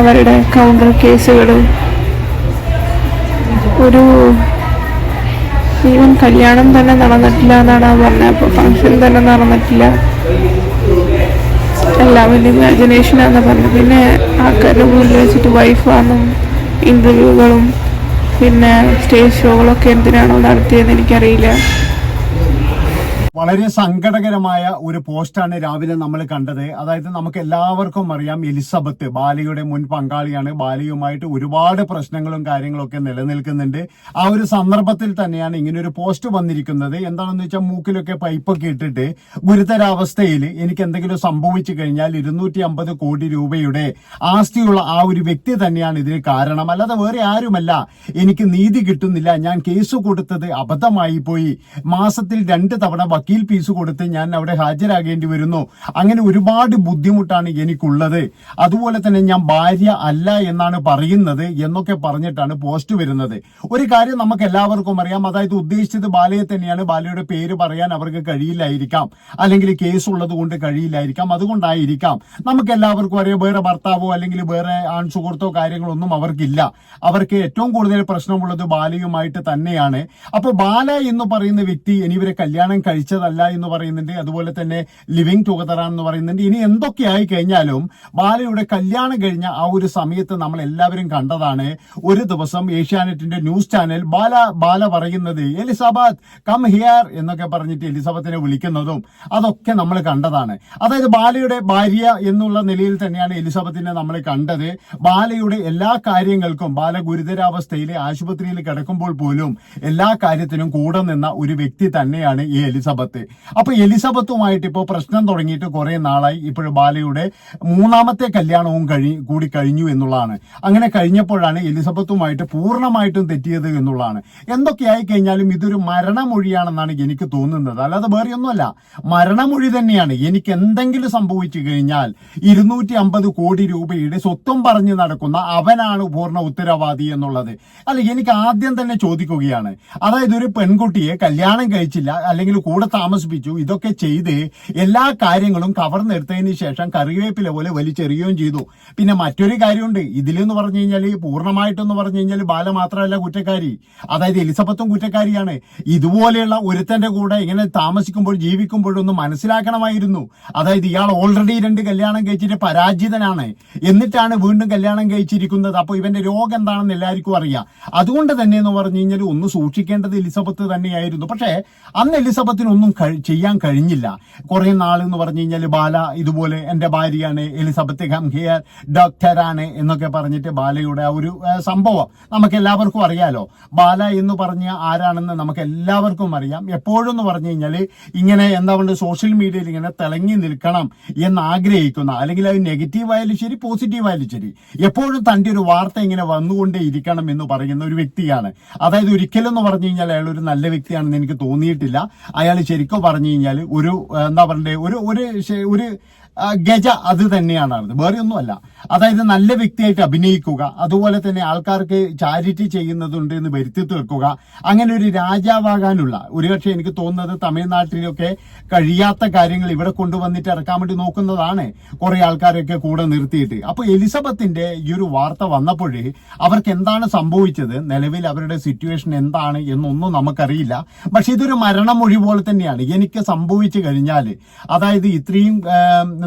അവരുടെ കൗണ്ടർ കേസുകൾ ഒരു ഈവൻ കല്യാണം തന്നെ നടന്നിട്ടില്ല എന്നാണ് അവർ പറഞ്ഞത്. അപ്പോൾ ഫങ്ഷൻ തന്നെ നടന്നിട്ടില്ല. എല്ലാം വലിയ ഇമാജിനേഷനാണെന്ന് പറഞ്ഞു പിന്നെ ആൾക്കാരുടെ മുന്നിൽ വെച്ചിട്ട് വൈഫാണെന്നും ഇന്റർവ്യൂകളും പിന്നെ സ്റ്റേജ് ഷോകളൊക്കെ എന്തിനാണോ നടത്തിയതെന്ന് എനിക്കറിയില്ല. വളരെ സങ്കടകരമായ ഒരു പോസ്റ്റാണ് രാവിലെ നമ്മൾ കണ്ടത്. അതായത് നമുക്ക് എല്ലാവർക്കും അറിയാം എലിസബത്ത് ബാലിയുടെ മുൻ പങ്കാളിയാണ്. ബാലിയുമായിട്ട് ഒരുപാട് പ്രശ്നങ്ങളും കാര്യങ്ങളൊക്കെ നിലനിൽക്കുന്നുണ്ട്. ആ ഒരു സന്ദർഭത്തിൽ തന്നെയാണ് ഇങ്ങനെ ഒരു പോസ്റ്റ് വന്നിരിക്കുന്നത്. എന്താണെന്ന് വെച്ചാൽ മൂക്കിലൊക്കെ പൈപ്പൊക്കെ ഇട്ടിട്ട് ഗുരുതരാവസ്ഥയിൽ എനിക്ക് എന്തെങ്കിലും സംഭവിച്ചു കഴിഞ്ഞാൽ ഇരുന്നൂറ്റി അമ്പത് കോടി രൂപയുടെ ആസ്തിയുള്ള ആ ഒരു വ്യക്തി തന്നെയാണ് ഇതിന് കാരണം. അല്ലാതെ വേറെ ആരുമല്ല. എനിക്ക് നീതി കിട്ടുന്നില്ല. ഞാൻ കേസ് കൊടുത്തത് അബദ്ധമായി പോയി. മാസത്തിൽ രണ്ട് തവണ വക്കീൽ ഫീസ് കൊടുത്ത് ഞാൻ അവിടെ ഹാജരാകേണ്ടി വരുന്നു. അങ്ങനെ ഒരുപാട് ബുദ്ധിമുട്ടാണ് എനിക്കുള്ളത്. അതുപോലെ തന്നെ ഞാൻ ഭാര്യ അല്ല എന്നാണ് പറയുന്നത് എന്നൊക്കെ പറഞ്ഞിട്ടാണ് പോസ്റ്റ് വരുന്നത്. ഒരു കാര്യം നമുക്ക് എല്ലാവർക്കും അറിയാം. അതായത് ഉദ്ദേശിച്ചത് ബാലയെ തന്നെയാണ്. ബാലയുടെ പേര് പറയാൻ അവർക്ക് കഴിയില്ലായിരിക്കാം. അല്ലെങ്കിൽ കേസ് ഉള്ളത് കൊണ്ട് കഴിയില്ലായിരിക്കാം. അതുകൊണ്ടായിരിക്കാം. നമുക്ക് എല്ലാവർക്കും അറിയാം. വേറെ ഭർത്താവോ അല്ലെങ്കിൽ വേറെ ആൺ സുഹൃത്തോ കാര്യങ്ങളൊന്നും അവർക്കില്ല. അവർക്ക് ഏറ്റവും കൂടുതൽ പ്രശ്നമുള്ളത് ബാലയുമായിട്ട് തന്നെയാണ്. അപ്പോൾ ബാല എന്ന് പറയുന്ന വ്യക്തി ഇനി ഇവരെ കല്യാണം കഴിച്ചതല്ല എന്ന് പറയുന്നുണ്ട്. അതുപോലെ തന്നെ ലിവിങ് ടുഗദർ ആണെന്ന് പറയുന്നുണ്ട്. ഇനി എന്തൊക്കെ ആയി കഴിഞ്ഞാലും ബാലയുടെ കല്യാണം കഴിഞ്ഞ ആ ഒരു സമയത്ത് നമ്മൾ എല്ലാവരും കണ്ടതാണ്. ഒരു ദിവസം ഏഷ്യാനെറ്റിന്റെ ന്യൂസ് ചാനൽ ബാല ബാല പറയുന്നത് എലിസബത്ത് കം ഹിയർ എന്നൊക്കെ പറഞ്ഞിട്ട് എലിസബത്തിനെ വിളിക്കുന്നതും അതൊക്കെ നമ്മൾ കണ്ടതാണ്. അതായത് ബാലയുടെ ഭാര്യ എന്നുള്ള നിലയിൽ തന്നെയാണ് എലിസബത്തിനെ നമ്മൾ കണ്ടത്. ബാലയുടെ എല്ലാ കാര്യങ്ങൾക്കും ബാല ഗുരുതരാവസ്ഥയിൽ ആശുപത്രിയിൽ കിടക്കുമ്പോൾ പോലും എല്ലാ കാര്യത്തിനും കൂടെ നിന്ന ഒരു വ്യക്തി തന്നെയാണ് ഈ എലിസബത്ത്. അപ്പൊ എലിസബത്തുമായിട്ട് ഇപ്പോൾ പ്രശ്നം തുടങ്ങിയിട്ട് കുറെ നാളായി. ഇപ്പോൾ ബാലയുടെ മൂന്നാമത്തെ കല്യാണവും കഴി കൂടി കഴിഞ്ഞു എന്നുള്ളതാണ്. അങ്ങനെ കഴിഞ്ഞപ്പോഴാണ് എലിസബത്തുമായിട്ട് പൂർണമായിട്ടും തെറ്റിയത് എന്നുള്ളതാണ്. എന്തൊക്കെയായി കഴിഞ്ഞാലും ഇതൊരു മരണമൊഴിയാണെന്നാണ് എനിക്ക് തോന്നുന്നത്. അല്ലാതെ വേറെയൊന്നുമല്ല. മരണമൊഴി തന്നെയാണ്. എനിക്ക് എന്തെങ്കിലും സംഭവിച്ചു കഴിഞ്ഞാൽ ഇരുന്നൂറ്റി അമ്പത് കോടി രൂപയുടെ സ്വത്തും പറഞ്ഞു നടക്കുന്ന അവനാണ് പൂർണ ഉത്തരവാദി എന്നുള്ളത്. അല്ല എനിക്ക് ആദ്യം തന്നെ ചോദിക്കുകയാണ്. അതായത് ഒരു പെൺകുട്ടിയെ കല്യാണം കഴിച്ചില്ല അല്ലെങ്കിൽ കൂടെ താമസിപ്പിച്ചു. ഇതൊക്കെ ചെയ്ത് എല്ലാ കാര്യങ്ങളും കവർന്നെടുത്തതിന് ശേഷം കറിവേപ്പില പോലെ വലിച്ചെറിയുകയും ചെയ്തു. പിന്നെ മറ്റൊരു കാര്യമുണ്ട്. ഇതിലെന്ന് പറഞ്ഞു കഴിഞ്ഞാൽ പൂർണമായിട്ടെന്ന് പറഞ്ഞു കഴിഞ്ഞാൽ ബാല മാത്രമല്ല കുറ്റക്കാരി. അതായത് എലിസബത്തും കുറ്റക്കാരിയാണ്. ഇതുപോലെയുള്ള ഒരുത്തന്റെ കൂടെ ഇങ്ങനെ താമസിക്കുമ്പോൾ ജീവിക്കുമ്പോഴൊന്നും മനസ്സിലാക്കണമായിരുന്നു. അതായത് ഇയാൾ ഓൾറെഡി രണ്ട് കല്യാണം കഴിച്ചിട്ട് പരാജിതനാണ്. എന്നിട്ടാണ് വീണ്ടും കല്യാണം കഴിച്ചിരിക്കുന്നത്. അപ്പോൾ ഇവന്റെ രോഗം എന്താണെന്ന് എല്ലാവർക്കും അറിയാം. അതുകൊണ്ട് തന്നെ എന്ന് പറഞ്ഞു കഴിഞ്ഞാൽ ഒന്ന് സൂക്ഷിക്കേണ്ടത് എലിസബത്ത് തന്നെയായിരുന്നു. പക്ഷേ അന്ന് എലിസബത്തിന് ഒന്നും ചെയ്യാൻ കഴിഞ്ഞില്ല. കുറെ നാൾ എന്ന് പറഞ്ഞു കഴിഞ്ഞാൽ ബാല ഇതുപോലെ എന്റെ ഭാര്യയാണ് എലിസബത്ത് ഗംഹിയർ ഡോക്ടറാണ് എന്നൊക്കെ പറഞ്ഞിട്ട് ബാലയുടെ ആ ഒരു സംഭവം നമുക്ക് എല്ലാവർക്കും അറിയാലോ. ബാല എന്ന് പറഞ്ഞ ആരാണെന്ന് നമുക്ക് എല്ലാവർക്കും അറിയാം. എപ്പോഴെന്ന് പറഞ്ഞു കഴിഞ്ഞാൽ ഇങ്ങനെ എന്താ പറയുക സോഷ്യൽ മീഡിയയിൽ ഇങ്ങനെ തിളങ്ങി നിൽക്കണം എന്ന് ആഗ്രഹിക്കുന്ന അല്ലെങ്കിൽ അത് നെഗറ്റീവ് ആയാലും ശരി പോസിറ്റീവ് ആയാലും ശരി എപ്പോഴും തന്റെ ഒരു വാർത്ത ഇങ്ങനെ വന്നുകൊണ്ടേ ഇരിക്കണം എന്ന് പറയുന്ന ഒരു വ്യക്തിയാണ്. അതായത് ഒരിക്കലും എന്ന് പറഞ്ഞു കഴിഞ്ഞാൽ അയാൾ ഒരു നല്ല വ്യക്തിയാണെന്ന് എനിക്ക് തോന്നിയിട്ടില്ല. അയാൾ ശരിക്കും പറഞ്ഞു കഴിഞ്ഞാൽ ഒരു എന്താ പറയണ്ടേ ഒരു ഒരു ഒരു ഗജ അത് തന്നെയാണ് വേറെ ഒന്നുമല്ല. അതായത് നല്ല വ്യക്തിയായിട്ട് അഭിനയിക്കുക അതുപോലെ തന്നെ ആൾക്കാർക്ക് ചാരിറ്റി ചെയ്യുന്നതുണ്ട് എന്ന് വരുത്തി തീർക്കുക അങ്ങനെ ഒരു രാജാവാകാനുള്ള ഒരുപക്ഷെ എനിക്ക് തോന്നുന്നത് തമിഴ്നാട്ടിലൊക്കെ കഴിയാത്ത കാര്യങ്ങൾ ഇവിടെ കൊണ്ടുവന്നിട്ട് ഇറക്കാൻ വേണ്ടി നോക്കുന്നതാണ് കുറെ ആൾക്കാരൊക്കെ കൂടെ നിർത്തിയിട്ട്. അപ്പൊ എലിസബത്തിന്റെ ഈ ഒരു വാർത്ത വന്നപ്പോഴേ അവർക്ക് എന്താണ് സംഭവിച്ചത്? നിലവിൽ അവരുടെ സിറ്റുവേഷൻ എന്താണ് എന്നൊന്നും നമുക്കറിയില്ല. പക്ഷെ ഇതൊരു മരണമൊഴി പോലെ തന്നെയാണ്. എനിക്ക് സംഭവിച്ചു കഴിഞ്ഞാൽ അതായത് ഇത്രയും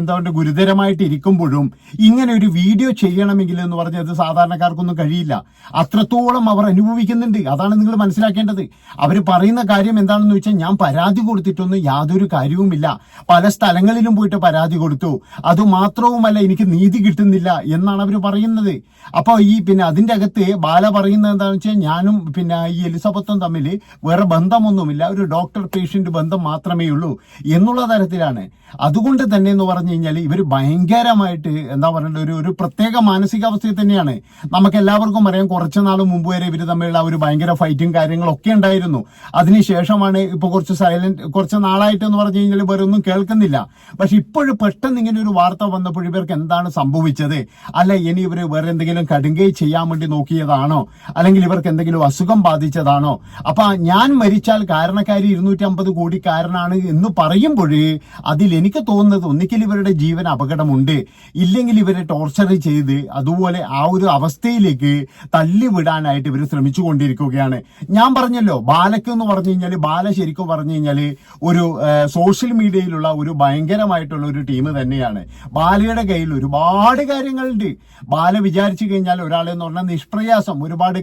പറയുക ഗുരുതരമായിട്ട് ഇരിക്കുമ്പോഴും ഇങ്ങനെ ഒരു വീഡിയോ ചെയ്യണമെങ്കിൽ എന്ന് പറഞ്ഞത് സാധാരണക്കാർക്കൊന്നും കഴിയില്ല. അത്രത്തോളം അവർ അനുഭവിക്കുന്നുണ്ട്. അതാണ് നിങ്ങൾ മനസ്സിലാക്കേണ്ടത്. അവർ പറയുന്ന കാര്യം എന്താണെന്ന് വെച്ചാൽ ഞാൻ പരാതി കൊടുത്തിട്ടൊന്നും യാതൊരു കാര്യവുമില്ല. പല സ്ഥലങ്ങളിലും പോയിട്ട് പരാതി കൊടുത്തു. അതുമാത്രവുമല്ല എനിക്ക് നീതി കിട്ടുന്നില്ല എന്നാണ് അവർ പറയുന്നത്. അപ്പൊ ഈ പിന്നെ അതിന്റെ അകത്ത് ബാല പറയുന്നത് എന്താണെന്ന് വെച്ചാൽ ഞാനും പിന്നെ ഈ എലിസബത്തും തമ്മിൽ വേറെ ബന്ധമൊന്നുമില്ല. ഒരു ഡോക്ടർ പേഷ്യന്റ് ബന്ധം മാത്രമേ ഉള്ളൂ എന്നുള്ള തരത്തിലാണ്. അതുകൊണ്ട് തന്നെ എന്ന് പറഞ്ഞു കഴിഞ്ഞാൽ ഇവർ ഭയങ്കരമായിട്ട് എന്താ പറയേണ്ട ഒരു ഒരു പ്രത്യേക മാനസികാവസ്ഥയിൽ തന്നെയാണ്. നമുക്ക് എല്ലാവർക്കും അറിയാം കുറച്ച് നാൾ മുമ്പ് വരെ ഇവർ തമ്മിലുള്ള ഒരു ഭയങ്കര ഫൈറ്റും കാര്യങ്ങളൊക്കെ ഉണ്ടായിരുന്നു. അതിനുശേഷമാണ് ഇപ്പൊ കുറച്ച് സൈലന്റ് കുറച്ച് നാളായിട്ട് എന്ന് പറഞ്ഞു കഴിഞ്ഞാൽ വേറെ ഒന്നും കേൾക്കുന്നില്ല. പക്ഷെ ഇപ്പോഴും പെട്ടെന്ന് ഇങ്ങനെ ഒരു വാർത്ത വന്നപ്പോൾ ഇവർക്ക് എന്താണ് സംഭവിച്ചത്? അല്ല ഇനി ഇവർ വേറെ എന്തെങ്കിലും കടുങ്കൈ ചെയ്യാൻ വേണ്ടി നോക്കിയതാണോ? അല്ലെങ്കിൽ ഇവർക്ക് എന്തെങ്കിലും അസുഖം ബാധിച്ചതാണോ? അപ്പൊ ഞാൻ മരിച്ചാൽ കാരണക്കാരി ഇരുന്നൂറ്റി അമ്പത് കോടിക്കാരനാണ് എന്ന് പറയുമ്പോൾ അതിൽ എനിക്ക് തോന്നുന്നത് ഒന്നിക്കൽ ഇവരുടെ ജീവൻ അപകടമുണ്ട്. ഇല്ലെങ്കിൽ ഇവരെ ടോർച്ചർ ചെയ്ത് അതുപോലെ ആ ഒരു അവസ്ഥയിലേക്ക് തള്ളിവിടാനായിട്ട് ഇവർ ശ്രമിച്ചു കൊണ്ടിരിക്കുകയാണ് ഞാൻ പറഞ്ഞല്ലോ ബാലക്ക് എന്ന് പറഞ്ഞു കഴിഞ്ഞാൽ ബാല ശരിക്കും പറഞ്ഞു കഴിഞ്ഞാൽ ഒരു സോഷ്യൽ മീഡിയയിലുള്ള ഒരു ഭയങ്കരമായിട്ടുള്ള ഒരു ടീം തന്നെയാണ്. ബാലയുടെ കയ്യിൽ ഒരുപാട് കാര്യങ്ങളുണ്ട്. ബാല വിചാരിച്ചു കഴിഞ്ഞാൽ ഒരാളെന്ന് പറഞ്ഞാൽ നിഷ്പ്രയാസം. ഒരുപാട്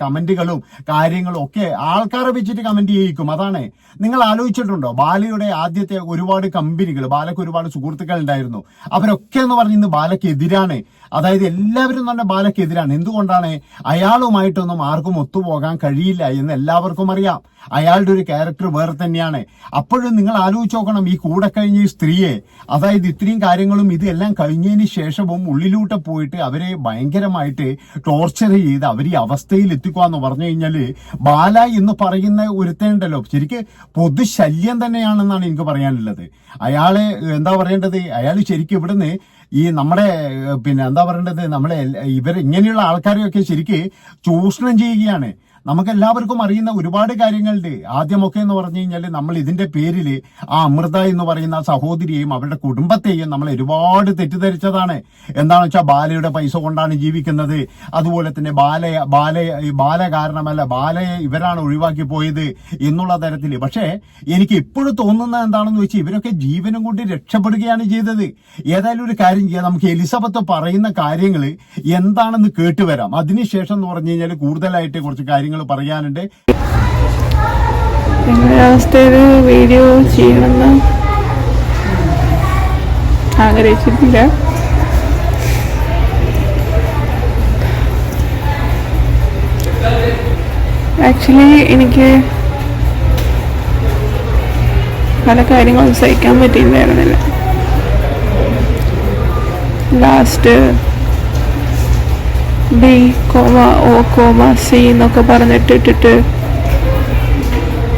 കമന്റുകളും കാര്യങ്ങളും ഒക്കെ ആൾക്കാരെ വെച്ചിട്ട് കമന്റ് ചെയ്യിക്കും. അതാണ്. നിങ്ങൾ ആലോചിച്ചിട്ടുണ്ടോ? ബാലയുടെ ആദ്യത്തെ ഒരുപാട് കമ്പനികൾ ബാലയ്ക്ക് ഒരുപാട് സുഹൃത്തുക്കൾ ഉണ്ടായിരുന്നു. അവരൊക്കെ എന്ന് പറഞ്ഞ് ഇന്ന് ബാലക്കെതിരാണ് അതായത് എല്ലാവരും തന്നെ ബാലക്കെതിരാണ്. എന്തുകൊണ്ടാണ് അയാളുമായിട്ടൊന്നും ആർക്കും ഒത്തുപോകാൻ കഴിയില്ല എന്ന് എല്ലാവർക്കും അറിയാം. അയാളുടെ ഒരു ക്യാരക്ടർ വേറെ തന്നെയാണ്. അപ്പോഴും നിങ്ങൾ ആലോചിച്ച് നോക്കണം ഈ കൂടെ കഴിഞ്ഞ ഈ സ്ത്രീയെ. അതായത് ഇത്രയും കാര്യങ്ങളും ഇതെല്ലാം കഴിഞ്ഞതിന് ശേഷവും ഉള്ളിലൂട്ട് പോയിട്ട് അവരെ ഭയങ്കരമായിട്ട് ടോർച്ചർ ചെയ്ത് അവർ ഈ അവസ്ഥയിൽ എത്തിക്കുക എന്ന് പറഞ്ഞു കഴിഞ്ഞാൽ ബാല എന്ന് പറയുന്ന ഒരുത്തനുണ്ടല്ലോ. ശരിക്ക് പൊതുശല്യം തന്നെയാണെന്നാണ് എനിക്ക് പറയാനുള്ളത്. അയാളെ എന്താ പറയേണ്ടത്? അയാൾ ശരിക്കും ഇവിടുന്ന് ഈ നമ്മുടെ പിന്നെ എന്താ പറയേണ്ടത്? നമ്മളെ ഇവർ ഇങ്ങനെയുള്ള ആൾക്കാരെയൊക്കെ ശരിക്ക് ചൂഷണം ചെയ്യുകയാണ്. നമുക്ക് എല്ലാവർക്കും അറിയുന്ന ഒരുപാട് കാര്യങ്ങളുണ്ട്. ആദ്യമൊക്കെ എന്ന് പറഞ്ഞു കഴിഞ്ഞാൽ നമ്മൾ ഇതിന്റെ പേരിൽ ആ അമൃത എന്ന് പറയുന്ന സഹോദരിയെയും അവരുടെ കുടുംബത്തെയും നമ്മൾ ഒരുപാട് തെറ്റിദ്ധരിച്ചതാണ്. എന്താണെന്ന് വെച്ചാൽ ബാലയുടെ പൈസ കൊണ്ടാണ് ജീവിക്കുന്നത്. അതുപോലെ തന്നെ ബാല ബാല ബാല കാരണമല്ല ബാലയെ ഇവരാണ് ഒഴിവാക്കി പോയത് എന്നുള്ള തരത്തിൽ പക്ഷേ എനിക്ക് ഇപ്പോഴും തോന്നുന്നത് എന്താണെന്ന് വെച്ചാൽ ഇവരൊക്കെ ജീവനും കൊണ്ട് രക്ഷപ്പെടുകയാണ് ചെയ്തത്. ഏതായാലും ഒരു കാര്യം ചെയ്യാം. നമുക്ക് എലിസബത്ത് പറയുന്ന കാര്യങ്ങൾ എന്താണെന്ന് കേട്ടുവരാം. അതിനുശേഷം എന്ന് പറഞ്ഞു കഴിഞ്ഞാൽ കൂടുതലായിട്ട് കുറച്ച് കാര്യങ്ങൾ പറയാനുണ്ട്. നിങ്ങളുടെ അവസ്ഥയിൽ വീഡിയോ ചെയ്യണമെന്ന് ആഗ്രഹിച്ചിട്ടില്ല. ആക്ച്വലി എനിക്ക് പല കാര്യങ്ങളും സഹിക്കാൻ പറ്റിയിട്ടുണ്ടായിരുന്നില്ല. Last B comma O comma C എന്നൊക്കെ പറഞ്ഞിട്ട് ഇട്ടിട്ട്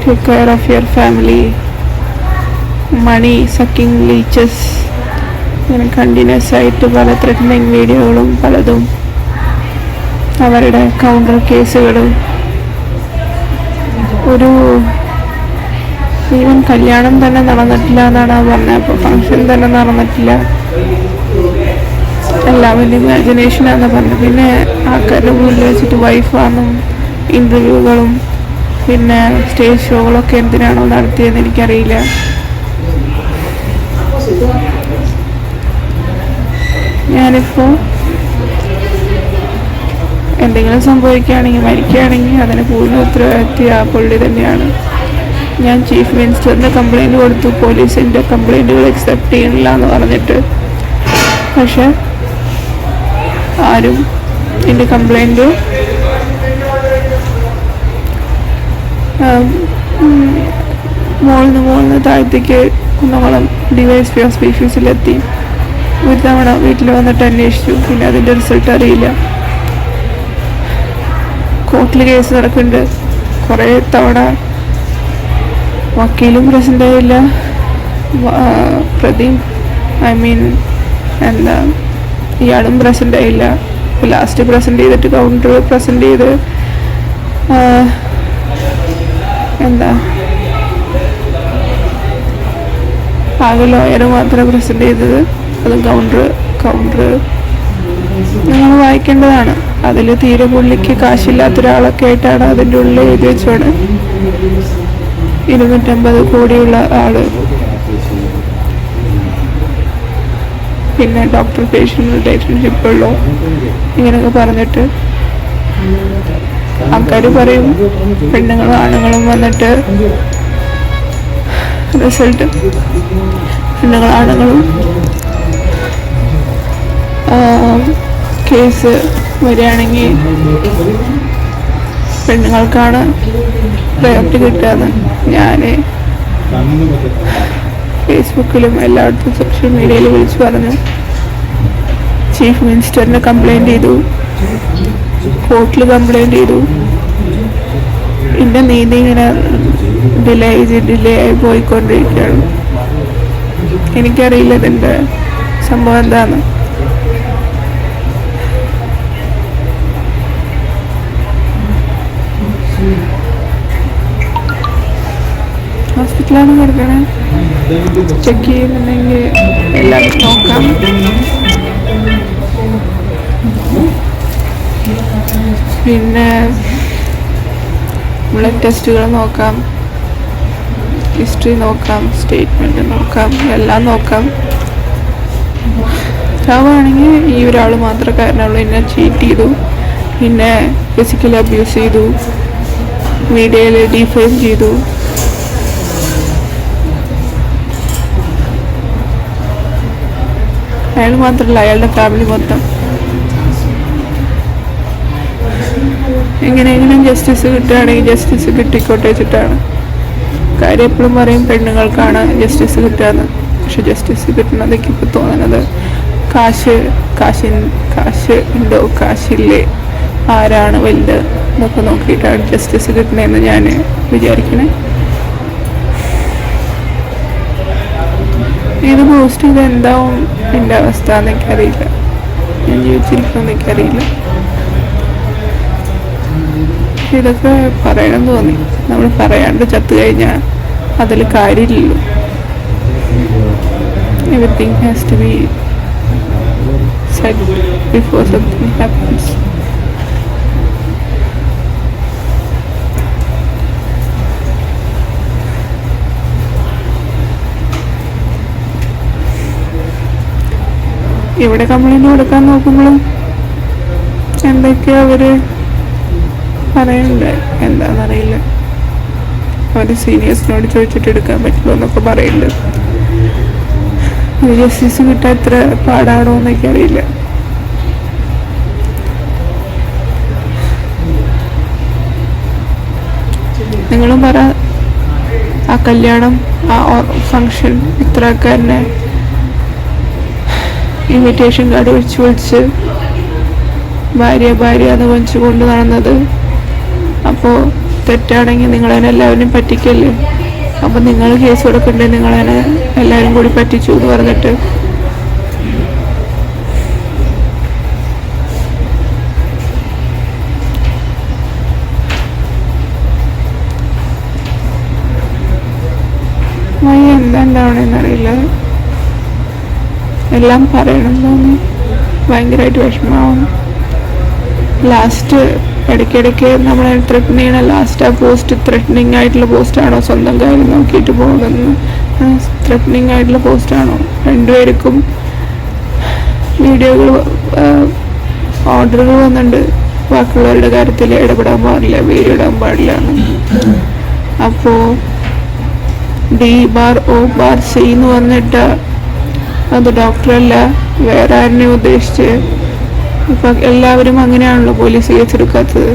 take care of your family money sucking leeches ഇങ്ങനെ കണ്ടിന്യൂസ് ആയിട്ട് പല ത്രെറ്റനിങ് വീഡിയോകളും പലതും അവരുടെ കൗണ്ടർ കേസുകളും ഒരു ഈവൻ കല്യാണം തന്നെ നടന്നിട്ടില്ല എന്നാണ് പറഞ്ഞത്. അപ്പോൾ ഫങ്ഷൻ തന്നെ നടന്നിട്ടില്ല. എല്ലാവരും ഇമാജിനേഷനാന്ന് പറഞ്ഞു പിന്നെ ആൾക്കാരുടെ മുന്നിൽ വെച്ചിട്ട് വൈഫാണെന്നും ഇന്റർവ്യൂകളും പിന്നെ സ്റ്റേജ് ഷോകളൊക്കെ എന്തിനാണോ നടത്തിയതെന്ന് എനിക്കറിയില്ല. ഞാനിപ്പോൾ എന്തെങ്കിലും സംഭവിക്കുകയാണെങ്കിൽ മരിക്കുകയാണെങ്കിൽ അതിന് പൂർണ ഉത്തരവാദിത്തി ആ പുള്ളി തന്നെയാണ്. ഞാൻ ചീഫ് മിനിസ്റ്ററിന്റെ കംപ്ലൈന്റ് കൊടുത്തു പോലീസിന്റെ കംപ്ലൈന്റുകൾ അക്സെപ്റ്റ് ചെയ്യണില്ല എന്ന് പറഞ്ഞിട്ട്. പക്ഷെ ആരും എന്റെ കംപ്ലൈന്റ് മുകളിൽ നിന്ന് മുകളിൽ നിന്ന് താഴത്തേക്ക് കുന്നംകുളം ഡിവൈസ് പി ഓഫീസിലെത്തി ഒരു തവണ വീട്ടിൽ വന്നിട്ട് അന്വേഷിച്ചു. പിന്നെ അതിന്റെ റിസൾട്ട് അറിയില്ല. കോർട്ടിൽ കേസ് നടക്കുന്നുണ്ട്. കുറേ തവണ വക്കീലും പ്രസന്റ് ആയില്ല. പ്രതി ഐ മീൻ എന്താ ഇയാളും പ്രസന്റ് ആയില്ല. ലാസ്റ്റ് പ്രസന്റ് ചെയ്തിട്ട് കൗണ്ടർ പ്രസന്റ് ചെയ്ത് എന്താ? ആകെ ലോയർ മാത്രമേ പ്രസന്റ് ചെയ്തത്. അതും കൗണ്ടർ കൗണ്ടർ നിങ്ങൾ വായിക്കേണ്ടതാണ്. അതിൽ തീരെ പുള്ളിക്ക് കാശില്ലാത്ത ഒരാളൊക്കെ ആയിട്ടാണ് അതിന്റെ ഉള്ളിൽ എഴുതി വെച്ചോണ്. ഇരുന്നൂറ്റമ്പത് കോടിയുള്ള ആൾ. പിന്നെ ഡോക്ടർ പേഷ്യന്റ് റിലേഷൻഷിപ്പ് ഉള്ളൂ. ഇങ്ങനെയൊക്കെ പറഞ്ഞിട്ട് ആൾക്കാർ പറയും പെണ്ണുങ്ങളും ആണുങ്ങളും വന്നിട്ട് റിസൾട്ട് പെണ്ണുങ്ങളും ആണുങ്ങളും കേസ് വരികയാണെങ്കിൽ പെണ്ണുങ്ങൾക്കാണ് പ്രയോറിറ്റി കിട്ടുകയെന്ന് ഞാൻ ഫേസ്ബുക്കിലും എല്ലായിടത്തും സോഷ്യൽ മീഡിയയിൽ വിളിച്ചു പറഞ്ഞു ചീഫ് മിനിസ്റ്ററിന് കംപ്ലൈന്റ് ചെയ്തു കോർട്ടിൽ കംപ്ലൈന്റ് ചെയ്തു. എന്റെ നീതി ഇങ്ങനെ ഡിലേ ചെയ്ത് ഡിലേ ആയി പോയിക്കൊണ്ടിരിക്കുകയാണ്. എനിക്കറിയില്ല ഇതിന്റെ സംഭവം എന്താണെന്ന് ഹോസ്പിറ്റലിൽ വീട്ടിലാണ് കിടക്കണേ. ചെക്ക് ചെയ്യുന്നുണ്ടെങ്കിൽ എല്ലാവരും നോക്കാം. പിന്നെ ബ്ലഡ് ടെസ്റ്റുകൾ നോക്കാം. ഹിസ്റ്ററി നോക്കാം. സ്റ്റേറ്റ്മെന്റ് നോക്കാം. എല്ലാം നോക്കാം. ചാവാണെങ്കിൽ ഈ ഒരാൾ മാത്രം കാരണമുള്ളൂ. എന്നെ ചീറ്റ് ചെയ്തു. പിന്നെ ഫിസിക്കലി അബ്യൂസ് ചെയ്തു. മീഡിയയിൽ ഡിഫൈൻ ചെയ്തു. അയാൾ മാത്രമല്ല അയാളുടെ ഫാമിലി മൊത്തം. എങ്ങനെയെങ്കിലും ജസ്റ്റിസ് കിട്ടുകയാണെങ്കിൽ ജസ്റ്റിസ് കിട്ടിക്കോട്ടെ വെച്ചിട്ടാണ്. കാര്യം എപ്പോഴും പറയും പെണ്ണുങ്ങൾക്കാണ് ജസ്റ്റിസ് കിട്ടുകയെന്ന്. പക്ഷെ ജസ്റ്റിസ് കിട്ടുന്നതൊക്കെ ഇപ്പോൾ തോന്നുന്നത് കാശ് കാശിൻ കാശ് ഉണ്ടോ? കാശില്ലേ? ആരാണ് വലുത്? എന്നൊക്കെ നോക്കിയിട്ടാണ് ജസ്റ്റിസ് കിട്ടണതെന്ന് ഞാൻ വിചാരിക്കണേ. ഇത് പോസ്റ്റ് ചെയ്ത് എന്താവും എന്റെ അവസ്ഥ എന്നൊക്കെ അറിയില്ല. ഞാൻ ജീവിച്ചിരിക്കുമെന്നൊക്കെ അറിയില്ല. ഇതൊക്കെ പറയണം തോന്നി. നമ്മൾ പറയാണ്ട് ചത്തു കഴിഞ്ഞാൽ അതിൽ കാര്യമില്ലല്ലോ. Everything has to be set before something happens ഇവിടെ കംപ്ലൈന്റ് കൊടുക്കാൻ നോക്കുമ്പോഴും എന്തൊക്കെയാ അവർ പറയുന്നുണ്ട് എന്താണെന്നറിയില്ല അവർ സീനിയേഴ്സിനോട് ചോദിച്ചിട്ട് എടുക്കാൻ പറ്റുമോ എന്നൊക്കെ പറയുന്നുണ്ട് ജസ്റ്റിസ് കിട്ടാൻ എത്ര പാടാണോ എന്നൊക്കെ അറിയില്ല. നിങ്ങളും പറ ആ കല്യാണം ആ ഫങ്ഷൻ ഇത്രയൊക്കെ ആൾക്കാരനെ ഇൻവിറ്റേഷൻ കാർഡ് വെച്ച് വിളിച്ച് ഭാര്യ ഭാര്യ എന്ന് വിളിച്ച് കൊണ്ട് നടന്നത്. അപ്പോൾ തെറ്റാണെങ്കിൽ നിങ്ങളതിനെ എല്ലാവരും പറ്റിക്കല്ലേ? അപ്പം നിങ്ങൾ കേസ് കൊടുക്കണ്ടേ? നിങ്ങളതിനെ എല്ലാവരും കൂടി പറ്റിച്ചു എന്ന് പറഞ്ഞിട്ട്. എന്താണെന്നറിയില്ല എല്ലാം പറയണം തോന്നി ഭയങ്കരമായിട്ട് വിഷമമാവും ലാസ്റ്റ് ഇടയ്ക്കിടയ്ക്ക് നമ്മളെ ത്രെട്ടൻ ചെയ്യണ ലാസ്റ്റ് ആ പോസ്റ്റ് ത്രെട്ടനിങ് ആയിട്ടുള്ള പോസ്റ്റാണോ സ്വന്തം കാര്യം നോക്കിയിട്ട് പോകുന്നതെന്ന് ത്രെട്ടനിങ് ആയിട്ടുള്ള പോസ്റ്റാണോ രണ്ടുപേർക്കും വീഡിയോകൾ ഓർഡറുകൾ വന്നിട്ടുണ്ട് ബാക്കിയുള്ളവരുടെ കാര്യത്തിൽ ഇടപെടാൻ പാടില്ല വീഡിയോ ഇടാൻ പാടില്ല അപ്പോൾ D bar O bar C എന്ന് വന്നിട്ട് അത് ഡോക്ടറല്ല വേറെ ആരെയും ഉദ്ദേശിച്ച്? ഇപ്പം എല്ലാവരും അങ്ങനെയാണല്ലോ പോലീസ് കേസെടുക്കാത്തത്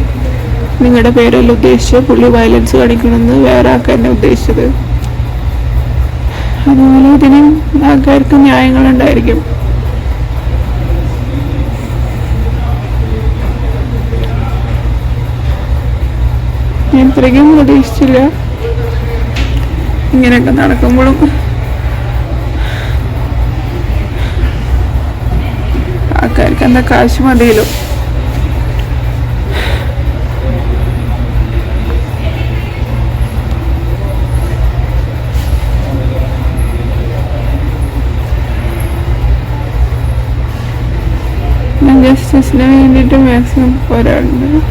നിങ്ങളുടെ പേരല്ല ഉദ്ദേശിച്ച് പുള്ളി വയലൻസ് കാണിക്കണമെന്ന് വേറെ ആൾക്കാരനെ ഉദ്ദേശിച്ചത്. അതുപോലെ ഇതിനും ആൾക്കാർക്ക് ന്യായങ്ങളുണ്ടായിരിക്കും. ഞാൻ ഇത്രയ്ക്കും പ്രതീക്ഷിച്ചില്ല. ഇങ്ങനെയൊക്കെ നടക്കുമ്പോഴും ആൾക്കാർക്ക് എന്താ കാശ് മതിയല്ലോ? ജസ്റ്റിസിന് വേണ്ടിയിട്ട് മാക്സിമം പോരാടുന്നുണ്ട്